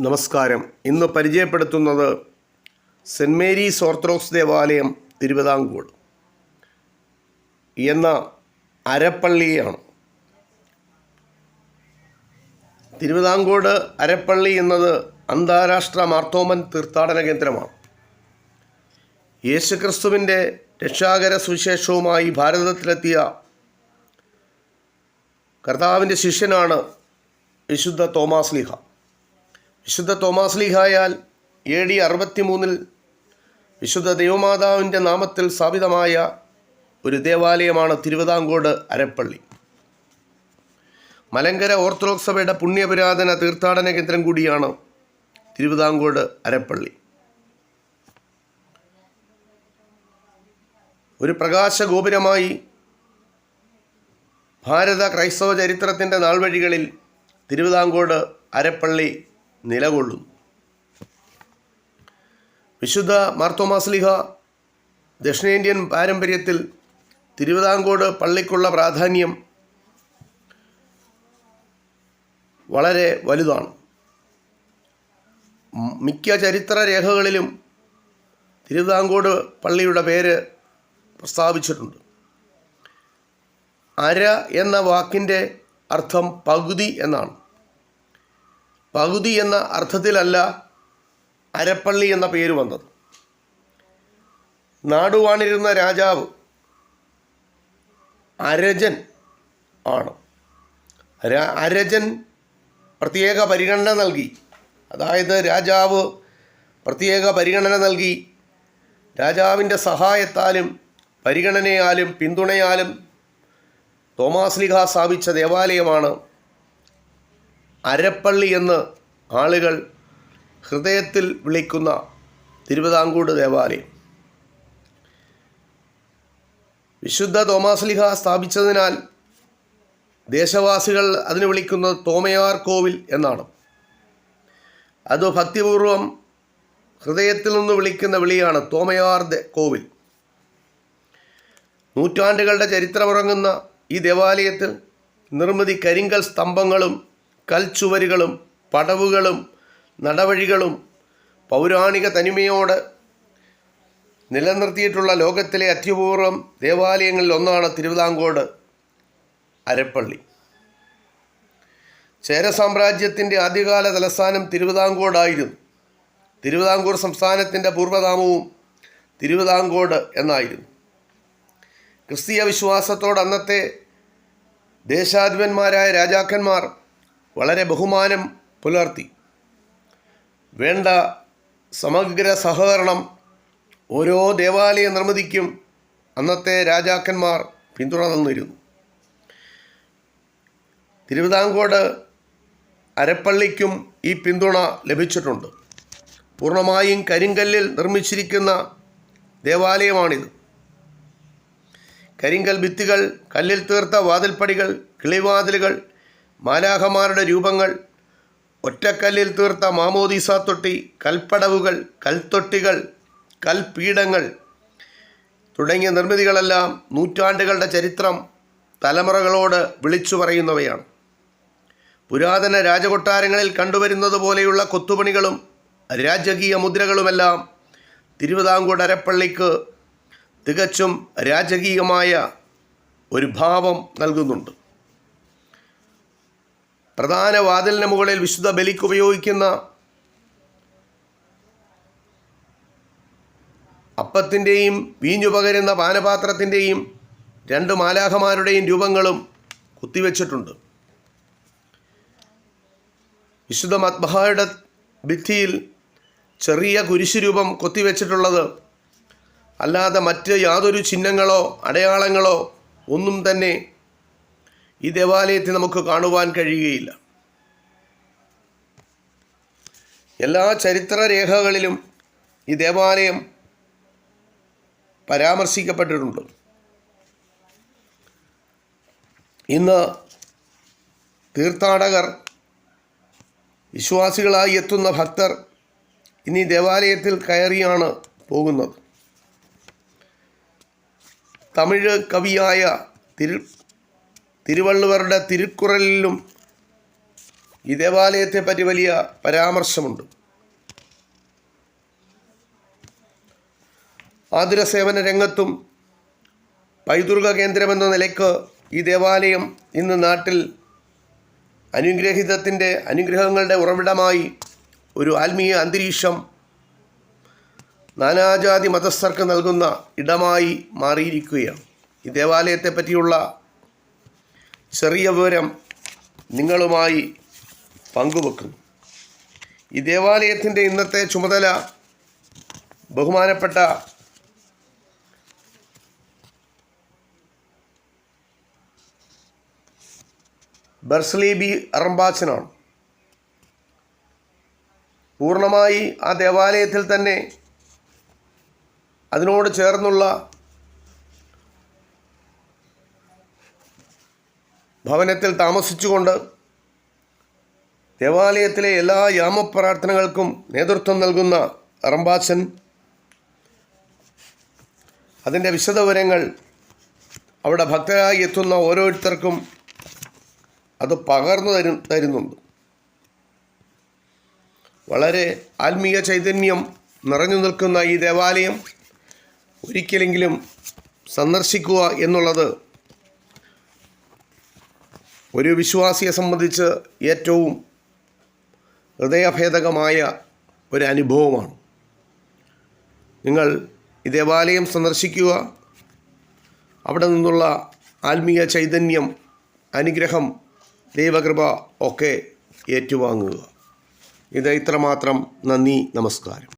നമസ്കാരം. ഇന്ന് പരിചയപ്പെടുത്തുന്നത് സെന്റ് മേരീസ് ഓർത്തഡോക്സ് ദേവാലയം തിരുവിതാംകൂർ എന്ന അരപ്പള്ളിയാണ്. തിരുവിതാംകൂട് അരപ്പള്ളി എന്നത് അന്താരാഷ്ട്ര മാർത്തോമൻ തീർത്ഥാടന കേന്ദ്രമാണ്. യേശുക്രിസ്തുവിന്റെ രക്ഷാകര സുവിശേഷവുമായി ഭാരതത്തിലെത്തിയ കർത്താവിന്റെ ശിഷ്യനാണ് വിശുദ്ധ തോമാസ് ലീഹ. വിശുദ്ധ തോമാസ് ലീഹായാൽ എ ഡി അറുപത്തി മൂന്നിൽ വിശുദ്ധ ദൈവമാതാവിന്റെ നാമത്തിൽ സ്ഥാപിതമായ ഒരു ദേവാലയമാണ് തിരുവിതാംകോട് അരപ്പള്ളി. മലങ്കര ഓർത്തഡോക്സ് സഭയുടെ പുണ്യപുരാതന തീർത്ഥാടന കേന്ദ്രം കൂടിയാണ് തിരുവിതാംകോട് അരപ്പള്ളി. ഒരു പ്രകാശ ഗോപുരമായി ഭാരത ക്രൈസ്തവ ചരിത്രത്തിന്റെ നാൾവഴികളിൽ തിരുവിതാംകോട് അരപ്പള്ളി നിലകൊള്ളുന്നു. വിശുദ്ധ മാർത്തോമാസ്ലിഹ ദക്ഷിണേന്ത്യൻ പാരമ്പര്യത്തിൽ തിരുവിതാംകോട് പള്ളിക്കുള്ള പ്രാധാന്യം വളരെ വലുതാണ്. മിക്ക ചരിത്ര രേഖകളിലും തിരുവിതാംകോട് പള്ളിയുടെ പേര് പ്രസ്താവിച്ചിട്ടുണ്ട്. അര എന്ന വാക്കിന്റെ അർത്ഥം പകുതി എന്നാണ്. പകുതി എന്ന അർത്ഥത്തിലല്ല അരപ്പള്ളി എന്ന പേര് വന്നത്. നാടുവാണിരുന്ന രാജാവ് അരജൻ ആണ്. അരജൻ പ്രത്യേക പരിഗണന നൽകി. അതായത് രാജാവ് പ്രത്യേക പരിഗണന നൽകി. രാജാവിന്റെ സഹായത്താലും പരിഗണനയാലും പിന്തുണയാലും തോമാസ്ലിഹ സ്ഥാപിച്ച ദേവാലയമാണ് അരപ്പള്ളി എന്ന് ആളുകൾ ഹൃദയത്തിൽ വിളിക്കുന്ന തിരുവിതാംകൂട് ദേവാലയം. വിശുദ്ധ തോമാസ്ലിഹ സ്ഥാപിച്ചതിനാൽ ദേശവാസികൾ അതിന് വിളിക്കുന്നത് തോമയാർ കോവിൽ എന്നാണ്. അത് ഭക്തിപൂർവം ഹൃദയത്തിൽ നിന്ന് വിളിക്കുന്ന വിളിയാണ് തോമയാർ കോവിൽ. നൂറ്റാണ്ടുകളുടെ ചരിത്രമുറങ്ങുന്ന ഈ ദേവാലയത്തിൽ നിർമ്മിതി കരിങ്കൽ സ്തംഭങ്ങളും കൽച്ചുവരുകളും പടവുകളും നടവഴികളും പൗരാണിക തനിമയോട് നിലനിർത്തിയിട്ടുള്ള ലോകത്തിലെ അത്യപൂർവം ദേവാലയങ്ങളിൽ ഒന്നാണ് തിരുവിതാംകോട് അരപ്പള്ളി. ചേര സാമ്രാജ്യത്തിന്റെ ആദ്യകാല തലസ്ഥാനം തിരുവിതാംകോടായിരുന്നു. തിരുവിതാംകൂർ സംസ്ഥാനത്തിന്റെ പൂർവനാമവും തിരുവിതാംകോട് എന്നായിരുന്നു. ക്രിസ്തീയ വിശ്വാസത്തോട് അന്നത്തെ ദേശാധിപന്മാരായ രാജാക്കന്മാർ വളരെ ബഹുമാനം പുലർത്തി. വേണ്ട സമഗ്ര സഹകരണം ഓരോ ദേവാലയ നിർമ്മിതിക്കും അന്നത്തെ രാജാക്കന്മാർ പിന്തുണ തന്നിരുന്നു. തിരുവിതാംകോട് അരപ്പള്ളിക്കും ഈ പിന്തുണ ലഭിച്ചിട്ടുണ്ട്. പൂർണമായും കരിങ്കല്ലിൽ നിർമ്മിച്ചിരിക്കുന്ന ദേവാലയമാണിത്. കരിങ്കൽ ഭിത്തികൾ കല്ലിൽ തീർത്ത വാതിൽപ്പടികൾ കിളിവാതിലുകൾ മാലാഹമാരുടെ രൂപങ്ങൾ ഒറ്റക്കല്ലിൽ തീർത്ത മാമോദീസ തൊട്ടി കൽപ്പടവുകൾ കൽത്തൊട്ടികൾ കൽപീഠങ്ങൾ തുടങ്ങിയ നിർമ്മിതികളെല്ലാം നൂറ്റാണ്ടുകളുടെ ചരിത്രം തലമുറകളോട് വിളിച്ചു പറയുന്നവയാണ്. പുരാതന രാജകൊട്ടാരങ്ങളിൽ കണ്ടുവരുന്നത് പോലെയുള്ള കൊത്തുപണികളും രാജകീയ മുദ്രകളുമെല്ലാം തിരുവിതാംകൂർ അരപ്പള്ളിക്ക് തികച്ചും രാജകീയമായ ഒരു ഭാവം നൽകുന്നുണ്ട്. പ്രധാന വാതിലിന് മുകളിൽ വിശുദ്ധ ബലിക്ക് ഉപയോഗിക്കുന്ന അപ്പത്തിന്റെയും വീഞ്ഞു പകരുന്ന പാനപാത്രത്തിന്റെയും രണ്ട് മാലാഖമാരുടെയും രൂപങ്ങളും കുത്തിവെച്ചിട്ടുണ്ട്. വിശുദ്ധ മത്ബഹയുടെ ഭിത്തിയിൽ ചെറിയ കുരിശുരൂപം കൊത്തിവെച്ചിട്ടുള്ളത് അല്ലാതെ മറ്റ് യാതൊരു ചിഹ്നങ്ങളോ അടയാളങ്ങളോ ഒന്നും തന്നെ ഈ ദേവാലയത്തെ നമുക്ക് കാണുവാൻ കഴിയുകയില്ല. എല്ലാ ചരിത്രരേഖകളിലും ഈ ദേവാലയം പരാമർശിക്കപ്പെട്ടിട്ടുണ്ട്. ഇന്ന് തീർത്ഥാടകർ വിശ്വാസികളായി എത്തുന്ന ഭക്തർ ഇനി ദേവാലയത്തിൽ കയറിയാണ് പോകുന്നത്. തമിഴ് കവിയായ തിരു തിരുവള്ളുവരുടെ തിരുക്കുറലിലും ഈ ദേവാലയത്തെ പറ്റി വലിയ പരാമർശമുണ്ട്. ആതുര സേവന രംഗത്തും പൈതൃക കേന്ദ്രമെന്ന നിലയ്ക്ക് ഈ ദേവാലയം ഇന്ന് നാട്ടിൽ അനുഗ്രഹിതത്തിന്റെ അനുഗ്രഹങ്ങളുടെ ഉറവിടമായി ഒരു ആത്മീയ അന്തരീക്ഷം നാനാജാതി മതസ്ഥർക്ക് നൽകുന്ന ഇടമായി മാറിയിരിക്കുകയാണ്. ഈ ദേവാലയത്തെ പറ്റിയുള്ള ചെറിയ വിവരം നിങ്ങളുമായി പങ്കുവെക്കുന്നു. ഈ ദേവാലയത്തിന്റെ ഇന്നത്തെ ചുമതല ബഹുമാനപ്പെട്ട ബർസ്ലി ബി അറമ്പാച്ചനാണ് പൂർണമായി ആ ദേവാലയത്തിൽ തന്നെ അതിനോട് ചേർന്നുള്ള ഭവനത്തിൽ താമസിച്ചുകൊണ്ട് ദേവാലയത്തിലെ എല്ലാ യാമപ്രാർത്ഥനകൾക്കും നേതൃത്വം നൽകുന്ന റംബാച്ചൻ അതിന്റെ വിശദവിവരങ്ങൾ അവിടെ ഭക്തരായി എത്തുന്ന ഓരോരുത്തർക്കും അത് പകർന്നു തരു തരുന്നുണ്ട്. വളരെ ആത്മീയ ചൈതന്യം നിറഞ്ഞു നിൽക്കുന്ന ഈ ദേവാലയം ഒരിക്കലെങ്കിലും സന്ദർശിക്കുക എന്നുള്ളത് ഒരു വിശ്വാസിയെ സംബന്ധിച്ച് ഏറ്റവും ഹൃദയഭേദകമായ ഒരു അനുഭവമാണ്. നിങ്ങൾ ഈ ദേവാലയം സന്ദർശിക്കുക. അവിടെ നിന്നുള്ള ആത്മീയ ചൈതന്യം അനുഗ്രഹം ദൈവകൃപ ഒക്കെ ഏറ്റുവാങ്ങുക. ഇത് ഇത്രമാത്രം. നന്ദി നമസ്കാരം.